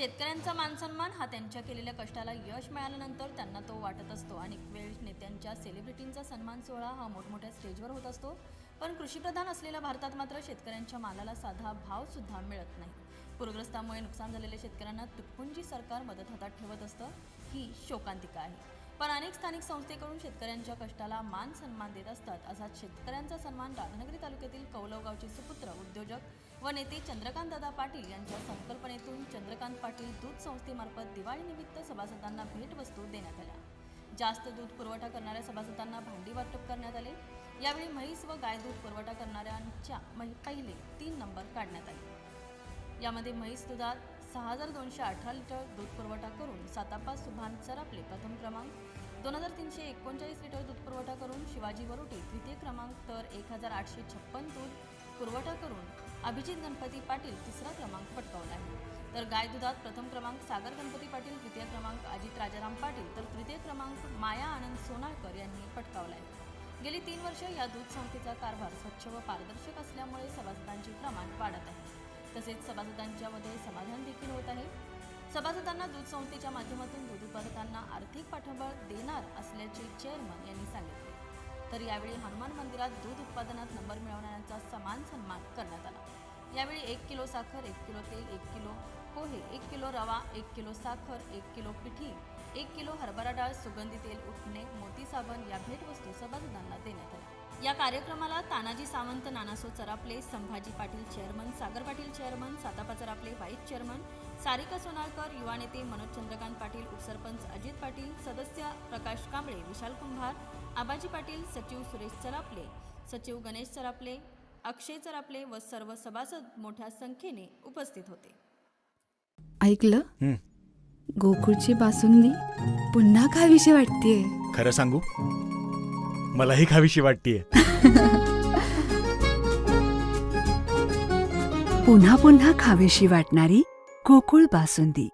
शेतकऱ्यांचा मानसन्मान हा त्यांच्या केलेल्या कष्टाला यश मिळाल्यानंतर त्यांना तो वाटत असतो. अनेक वेळ नेत्यांच्या सेलिब्रिटींचा सन्मान सोहळा हा मोठमोठ्या स्टेजवर होत असतो. पण कृषीप्रधान असलेल्या भारतात मात्र शेतकऱ्यांच्या मालाला साधा भावसुद्धा मिळत नाही. पूरग्रस्तामुळे नुकसान झालेल्या शेतकऱ्यांना तुटपुंजी सरकार मदत हातात ठेवत असतं ही शोकांतिका आहे. पण अनेक स्थानिक संस्थेकडून शेतकऱ्यांच्या कष्टाला मान सन्मान देत असतात. असाच शेतकऱ्यांचा सन्मान राधानगरी तालुक्यातील कौलवगावचे सुपुत्र उद्योजक व नेते चंद्रकांत दादा पाटील यांच्या संकल्पनेतून चंद्र पाटील दूध संस्थेमार्फत दिवाळीनिमित्त सभासदांना भेटवस्तू देण्यात आल्या. जास्त दूध पुरवठा करणाऱ्या सभासदांना भांडी वाटप करण्यात आले. यावेळी म्हैस व गाय दूध पुरवठा करणाऱ्यांच्या महि- पहिले तीन नंबर काढण्यात आले. यामध्ये म्हैस दुधात सहा हजार दोनशे अठरा लिटर दूध पुरवठा करून सातापा सुभान सरापले प्रथम क्रमांक दोन हजार तीनशे एकोणचाळीस लिटर दूध पुरवठा करून शिवाजी वरोटे द्वितीय क्रमांक तर एक हजार आठशे छप्पन दूध पुरवठा करून अभिजित गणपती पाटील तिसरा क्रमांक पटकावला आहे. तर गाय दुधात प्रथम क्रमांक सागर गणपती पाटील द्वितीय क्रमांक अजित राजाराम पाटील तर तृतीय क्रमांक माया आनंद सोनाळकर यांनी पटकावला आहे. गेली तीन वर्ष या दूध संस्थेचा कारभार स्वच्छ व पारदर्शक असल्यामुळे सभासदांचे प्रमाण वाढत आहे. तसेच सभासदांच्यामध्ये समाधान देखील होत आहे. सभासदांना दूध संस्थेच्या माध्यमातून दूध उत्पादकांना आर्थिक पाठबळ देणार असल्याचे चेअरमन यांनी सांगितले. तर यावेळी हनुमान मंदिरात दूध उत्पादनात नंबर मिळवणाऱ्यांचा समान यावेळी एक किलो साखर एक किलो तेल एक किलो पोहे एक किलो रवा एक किलो साखर एक किलो पिठी एक किलो हरभरा डाळ सुगंधी तेल उठणे मोती साबण या भेटवस्तू सभासदांना देण्यात आल्या. या कार्यक्रमाला Tanaji Sawant Nanaso Charaple Sambhaji Patil chairman Sagar Patil chairman Satapa Charaple vice chairman Sarika Sonarkar युवा नेते मनोज चंद्रकांत पाटील उपसरपंच अजित पाटील सदस्य प्रकाश कांबळे विशाल कुंभार आबाजी पाटील सचिव सुरेश चरापले सचिव गणेश चरापले अक्षय चरापले व सर्व सभासद मोठ्या संख्येने उपस्थित होते. ऐकलं? हं. गोकुळची बासुंदी पुन्हा खावीशी वाटतेय. खरं सांगू? मलाही खावीशी वाटतीये. पुन्हा पुन्हा खावीशी वाटणारी गोकुळ बासुंदी.